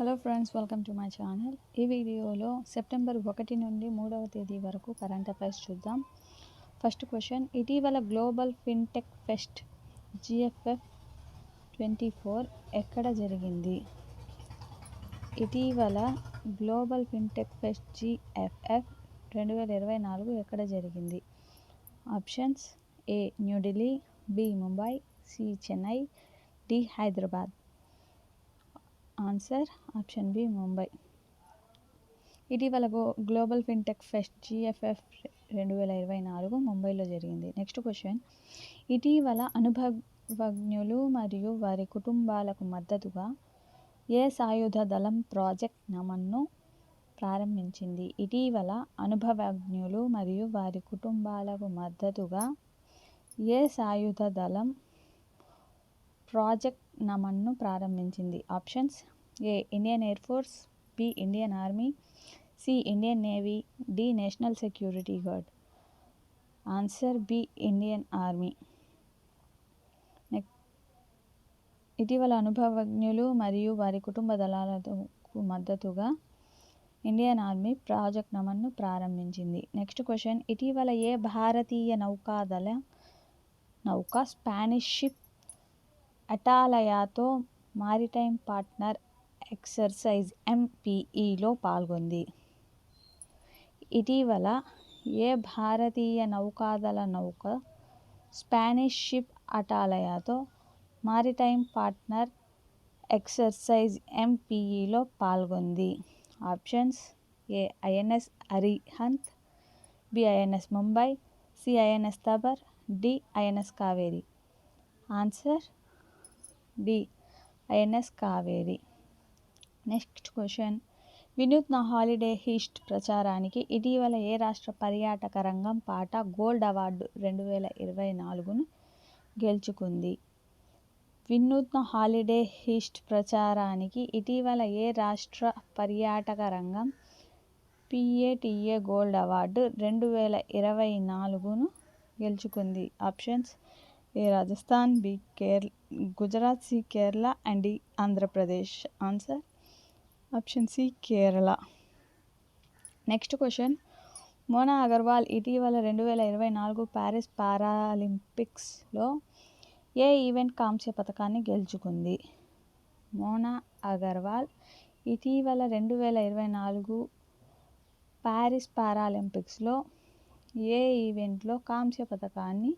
Hello friends welcome to my channel ఈ వీడియోలో September ఒకటి నుండి మూడవ తేదీ వరకు కరెంట్ అఫైర్స్ చూద్దాం. ఫస్ట్ క్వశ్చన్ ఇటీవల global fintech fest GFF twenty four ఎక్కడ జరిగింది? ఇటీవల గ్లోబల్ ఫిన్టెక్ ఫెస్ట్ జిఎఫ్ఎఫ్ రెండు వేల ఇరవై నాలుగు ఎక్కడ జరిగింది? Options A New Delhi B Mumbai C Chennai D Hyderabad answer option B Mumbai. ఇటీవల go global fintech fest GFF రెండు వేల ఇరవై నాలుగు ముంబైలో జరిగింది. Next question. ఇటీవల అనుభవజ్ఞులు మరియు వారి కుటుంబాలకు మద్దతుగా ఏ సాయుధ దళం ప్రాజెక్ట్ నమన్ను ప్రారంభించింది. ఇటీవల అనుభవజ్ఞులు మరియు వారి కుటుంబాలకు మద్దతుగా ఏ సాయుధ దళం ప్రాజెక్ట్ నమన్ను ప్రారంభించింది. Options A Indian air force B Indian army C Indian navy D national security guard. Answer B Indian army. ఇటీవల అనుభవజ్ఞులు మరియు వారి కుటుంబ దళాలకు మద్దతుగా ఇండియన్ ఆర్మీ ప్రాజెక్ట్ నమన్ను ప్రారంభించింది. నెక్స్ట్ క్వశ్చన్ ఇటీవల ఏ భారతీయ నౌకాదళ నౌక స్పానిష్ షిప్ అటాలయాతో మారిటైమ్ పార్ట్నర్ ఎక్సర్సైజ్ ఎంపీఈలో పాల్గొంది. ఇటీవల ఏ భారతీయ నౌకాదళ నౌక స్పానిష్ షిప్ అటాలయాతో మారిటైమ్ పార్ట్నర్ ఎక్సర్సైజ్ ఎంపీఈలో పాల్గొంది. Options A INS Arihant B INS Mumbai C INS Tabar D INS Kaveri. Answer D. INS Kaveri. Next question. వినూత్న హాలిడే హిస్ట్ ప్రచారానికి ఇటీవల ఏ రాష్ట్ర పర్యాటక రంగం పాట గోల్డ్ అవార్డు రెండు వేల ఇరవై నాలుగును గెలుచుకుంది? వినూత్న హాలిడే హిస్ట్ ప్రచారానికి ఇటీవల ఏ రాష్ట్ర పర్యాటక రంగం పిఏటిఏ గోల్డ్ అవార్డు రెండు వేల ఇరవై నాలుగును గెలుచుకుంది? Options. A Rajasthan B Kerala Gujarat C Kerala and D Andhra Pradesh. Answer? Option C Kerala. Next question. Mona Agarwal ఇటీవల రెండు వేల ఇరవై నాలుగు ప్యారిస్ పారాలింపిక్స్లో ఏ ఈవెంట్ కాంస్య పథకాన్ని గెలుచుకుంది? మోనా అగర్వాల్ ఇటీవల రెండు వేల ఇరవై నాలుగు ప్యారిస్ పారాలింపిక్స్లో ఏ ఈవెంట్లో కాంస్య పథకాన్ని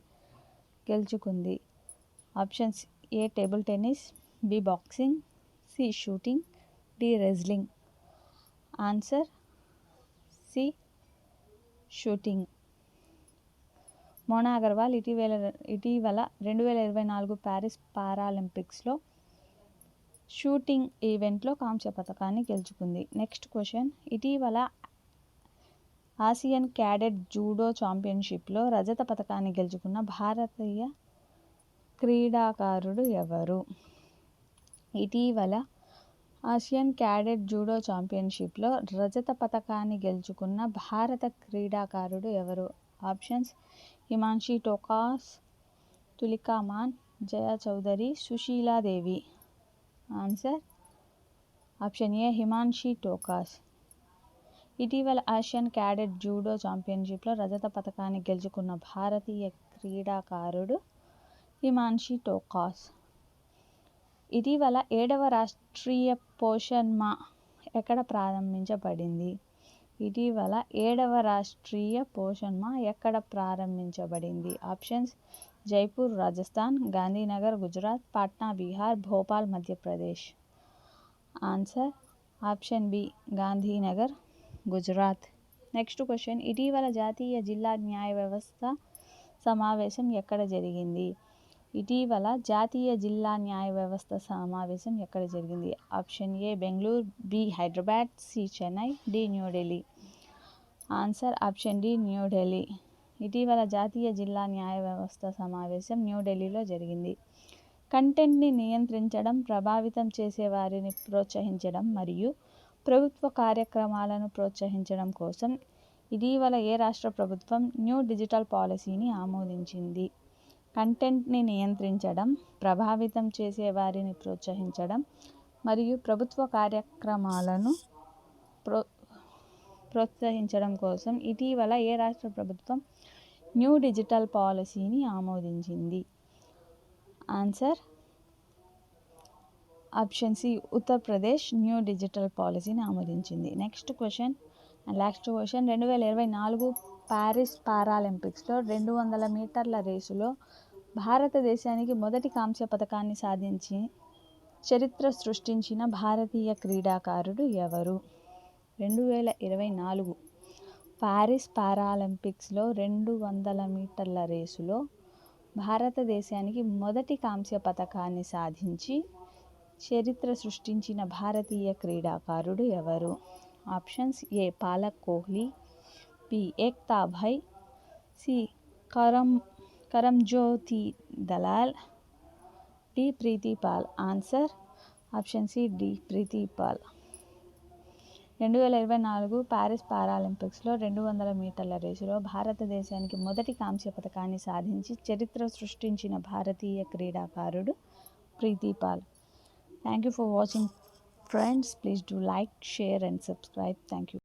గెలుచుకుంది. Options A table tennis B boxing C shooting D wrestling. Answer C shooting. Mona Agarwal ఇటీవల ఇటీవల రెండు వేల ఇరవై నాలుగు ప్యారిస్ పారాలింపిక్స్లో షూటింగ్ ఈవెంట్లో కాంస్య పథకాన్ని గెలుచుకుంది. నెక్స్ట్ క్వశ్చన్ ఇటీవల ఆసియన్ క్యాడెట్ జూడో ఛాంపియన్షిప్లో రజత పథకాన్ని గెలుచుకున్న భారతీయ క్రీడాకారుడు ఎవరు? ఇటీవల ఆసియన్ క్యాడెట్ జూడో ఛాంపియన్షిప్లో రజత పథకాన్ని గెలుచుకున్న భారత క్రీడాకారుడు ఎవరు? Options Himanshi Tokas Tulika Maan Jaya Chaudhary Sushila Devi answer option A Himanshi Tokas. ఇటీవల ఆసియన్ క్యాడెట్ జూడో ఛాంపియన్షిప్లో రజత పథకాన్ని గెలుచుకున్న భారతీయ క్రీడాకారుడు హిమాన్షి టోకాస్. ఇటీవల ఏడవ రాష్ట్రీయ పోషణ్ మా ఎక్కడ ప్రారంభించబడింది? ఇటీవల ఏడవ రాష్ట్రీయ పోషణ్ మా ఎక్కడ ప్రారంభించబడింది? Options Jaipur Rajasthan Gandhinagar Gujarat Patna Bihar Bhopal Madhya Pradesh. Answer option B Gandhinagar. Gujarat. Next question. ఇటీవల జాతీయ జిల్లా న్యాయ వ్యవస్థ సమావేశం ఎక్కడ జరిగింది? ఇటీవల జాతీయ జిల్లా న్యాయ వ్యవస్థ సమావేశం ఎక్కడ జరిగింది? Option A Bengaluru B Hyderabad C Chennai D New Delhi answer option D New Delhi ఇటీవల జాతీయ జిల్లా న్యాయ వ్యవస్థ సమావేశం న్యూఢిల్లీలో జరిగింది. కంటెంట్ని నియంత్రించడం ప్రభావితం చేసే వారిని ప్రోత్సహించడం మరియు ప్రభుత్వ కార్యక్రమాలను ప్రోత్సహించడం కోసం ఇటీవల ఏ రాష్ట్ర ప్రభుత్వం న్యూ డిజిటల్ పాలసీని ఆమోదించింది? కంటెంట్ని నియంత్రించడం ప్రభావితం చేసే వారిని ప్రోత్సహించడం మరియు ప్రభుత్వ కార్యక్రమాలను ప్రో ప్రోత్సహించడం కోసం ఇటీవల ఏ రాష్ట్ర ప్రభుత్వం న్యూ డిజిటల్ పాలసీని ఆమోదించింది? Answer option C Uttar Pradesh new digital పాలసీని ఆమోదించింది. Next question and last question. రెండు వేల ఇరవై నాలుగు ప్యారిస్ పారాలింపిక్స్లో రెండు వందల మీటర్ల రేసులో భారతదేశానికి మొదటి కాంస్య పథకాన్ని సాధించి చరిత్ర సృష్టించిన భారతీయ క్రీడాకారుడు ఎవరు? రెండు వేల ఇరవై నాలుగు ప్యారిస్ పారాలింపిక్స్లో రెండు వందల మీటర్ల రేసులో భారతదేశానికి మొదటి కాంస్య పథకాన్ని సాధించి చరిత్ర సృష్టించిన భారతీయ క్రీడాకారుడు ఎవరు? Options A. Palak Kohli B. Ekta Bhyan C. Karam Karamjyoti Dalal D. Preeti Pal. Answer option C. D. Preeti Pal రెండు వేల ఇరవై నాలుగు ప్యారిస్ పారాలింపిక్స్లో రెండు వందల మీటర్ల రేసులో భారతదేశానికి మొదటి కాంస్య పథకాన్ని సాధించి చరిత్ర సృష్టించిన భారతీయ క్రీడాకారుడు Preetipal. Thank you for watching friends. Please do like, share and subscribe. Thank you.